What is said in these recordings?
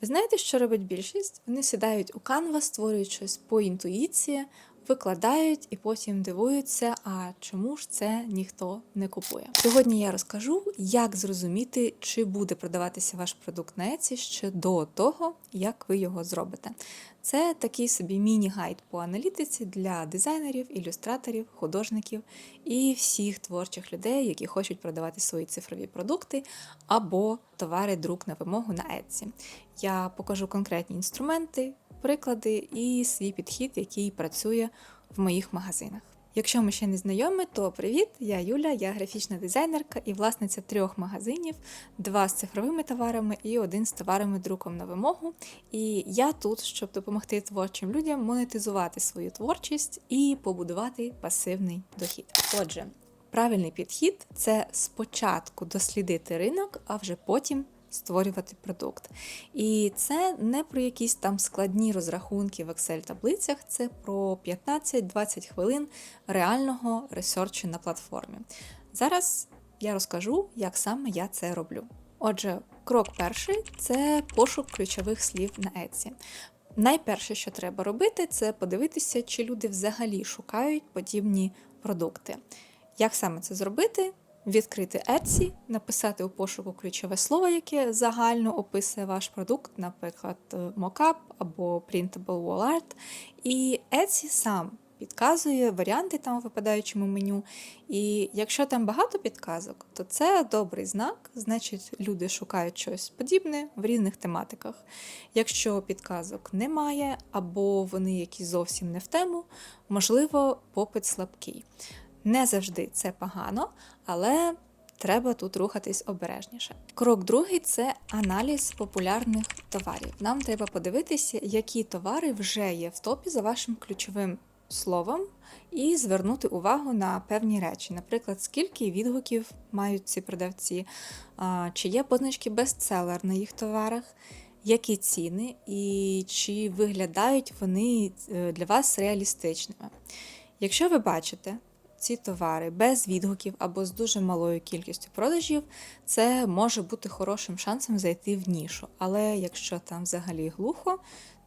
Ви знаєте, що робить більшість? Вони сідають у канва, створюють щось по інтуїції, викладають і потім дивуються, а чому ж це ніхто не купує. Сьогодні я розкажу, як зрозуміти, чи буде продаватися ваш продукт на Etsy ще до того, як ви його зробите. Це такий собі міні-гайд по аналітиці для дизайнерів, ілюстраторів, художників і всіх творчих людей, які хочуть продавати свої цифрові продукти або товари друк на вимогу на Etsy. Я покажу конкретні інструменти, приклади і свій підхід, який працює в моїх магазинах. Якщо ми ще не знайомі, то привіт! Я Юля, я графічна дизайнерка і власниця трьох магазинів: два з цифровими товарами і один з товарами друком на вимогу. І я тут, щоб допомогти творчим людям монетизувати свою творчість і побудувати пасивний дохід. Отже, правильний підхід це спочатку дослідити ринок, а вже потім створювати продукт. І це не про якісь там складні розрахунки в Excel-таблицях, це про 15-20 хвилин реального ресерчу на платформі. Зараз я розкажу, як саме я це роблю. Отже, крок перший це пошук ключових слів на Etsy. Найперше, що треба робити, це подивитися, чи люди взагалі шукають подібні продукти. Як саме це зробити? Відкрити Etsy, написати у пошуку ключове слово, яке загально описує ваш продукт, наприклад, mockup або printable wall art. І Etsy сам підказує варіанти там у випадаючому меню. І якщо там багато підказок, то це добрий знак, значить, люди шукають щось подібне в різних тематиках. Якщо підказок немає, або вони якісь зовсім не в тему, можливо, попит слабкий. Не завжди це погано, але треба тут рухатись обережніше. Крок другий це аналіз популярних товарів. Нам треба подивитися, які товари вже є в топі за вашим ключовим словом, і звернути увагу на певні речі. Наприклад, скільки відгуків мають ці продавці, чи є позначки бестселер на їх товарах. Які ціни і чи виглядають вони е, для вас реалістичними? Якщо ви бачите ці товари без відгуків або з дуже малою кількістю продажів, це може бути хорошим шансом зайти в нішу. Але якщо там взагалі глухо,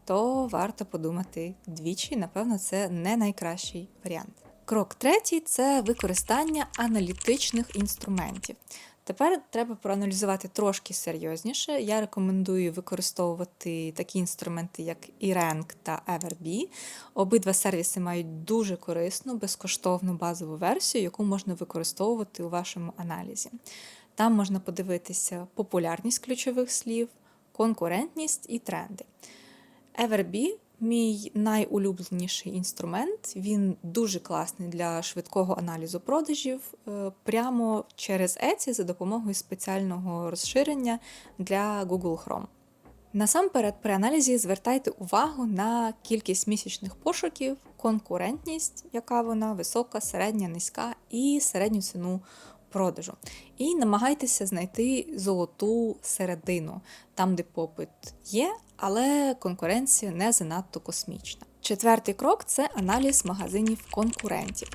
то варто подумати двічі, напевно, це не найкращий варіант. Крок третій це використання аналітичних інструментів. Тепер треба проаналізувати трошки серйозніше. Я рекомендую використовувати такі інструменти, як e та Everbee. Обидва сервіси мають дуже корисну, безкоштовну базову версію, яку можна використовувати у вашому аналізі. Там можна подивитися популярність ключових слів, конкурентність і тренди. Everbee Мій найулюбленіший інструмент, він дуже класний для швидкого аналізу продажів е, прямо через Etsy за допомогою спеціального розширення для Google Chrome. Насамперед, при аналізі звертайте увагу на кількість місячних пошуків, конкурентність, яка вона висока, середня, низька, і середню ціну продажу. І намагайтеся знайти золоту середину, там, де попит є, але конкуренція не занадто космічна. Четвертий крок це аналіз магазинів конкурентів.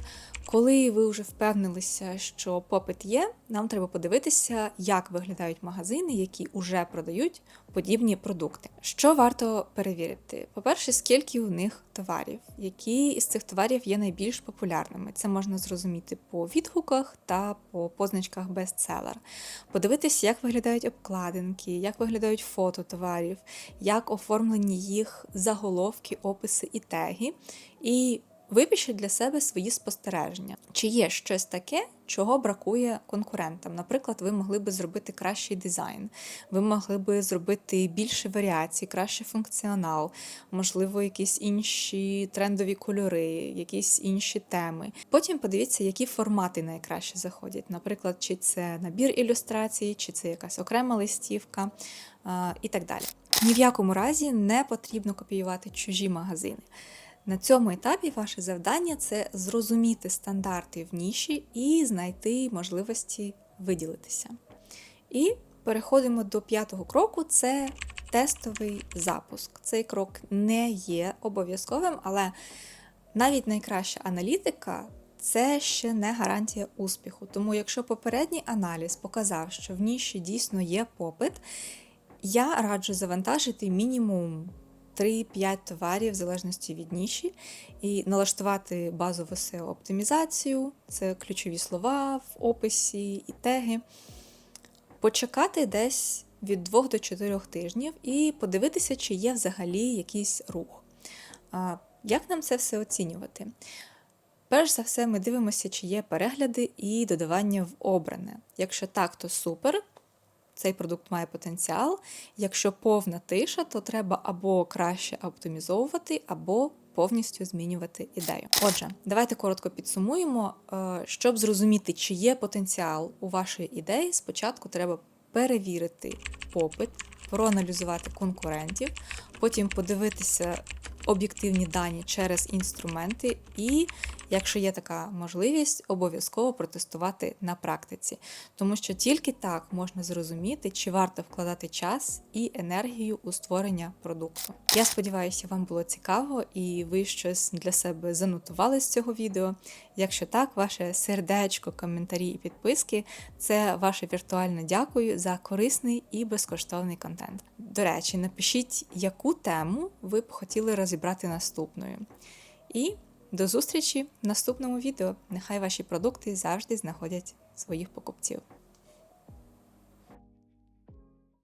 Коли ви вже впевнилися, що попит є, нам треба подивитися, як виглядають магазини, які вже продають подібні продукти. Що варто перевірити? По-перше, скільки у них товарів, які із цих товарів є найбільш популярними. Це можна зрозуміти по відгуках та по позначках бестселер. Подивитися, як виглядають обкладинки, як виглядають фото товарів, як оформлені їх заголовки, описи і теги. І Випишіть для себе свої спостереження. Чи є щось таке, чого бракує конкурентам? Наприклад, ви могли би зробити кращий дизайн, ви могли би зробити більше варіацій, кращий функціонал, можливо, якісь інші трендові кольори, якісь інші теми. Потім подивіться, які формати найкраще заходять. Наприклад, чи це набір ілюстрацій, чи це якась окрема листівка і так далі. Ні в якому разі не потрібно копіювати чужі магазини. На цьому етапі ваше завдання це зрозуміти стандарти в ніші і знайти можливості виділитися. І переходимо до п'ятого кроку це тестовий запуск. Цей крок не є обов'язковим, але навіть найкраща аналітика це ще не гарантія успіху. Тому, якщо попередній аналіз показав, що в ніші дійсно є попит, Я раджу завантажити мінімум 3-5 товарів в залежності від ніші, і налаштувати базову SEO оптимізацію, це ключові слова в описі і теги. Почекати десь від 2 до 4 тижнів і подивитися, чи є взагалі якийсь рух. Як нам це все оцінювати? Перш за все, ми дивимося, чи є перегляди і додавання в обране. Якщо так, то супер, цей продукт має потенціал. Якщо повна тиша, то треба або краще оптимізовувати, або повністю змінювати ідею. Отже, давайте коротко підсумуємо. Е, Щоб зрозуміти, чи є потенціал у вашої ідеї, спочатку треба перевірити попит, проаналізувати конкурентів, потім подивитися об'єктивні дані через інструменти, і, якщо є така можливість, обов'язково протестувати на практиці, тому що тільки так можна зрозуміти, чи варто вкладати час і енергію у створення продукту. Я сподіваюся, вам було цікаво і ви щось для себе занотували з цього відео. Якщо так, ваше сердечко, коментарі і підписки це ваше віртуальне дякую за корисний і безкоштовний контент. До речі, напишіть, яку тему ви б хотіли розібрати наступною. І до зустрічі в наступному відео. Нехай ваші продукти завжди знаходять своїх покупців.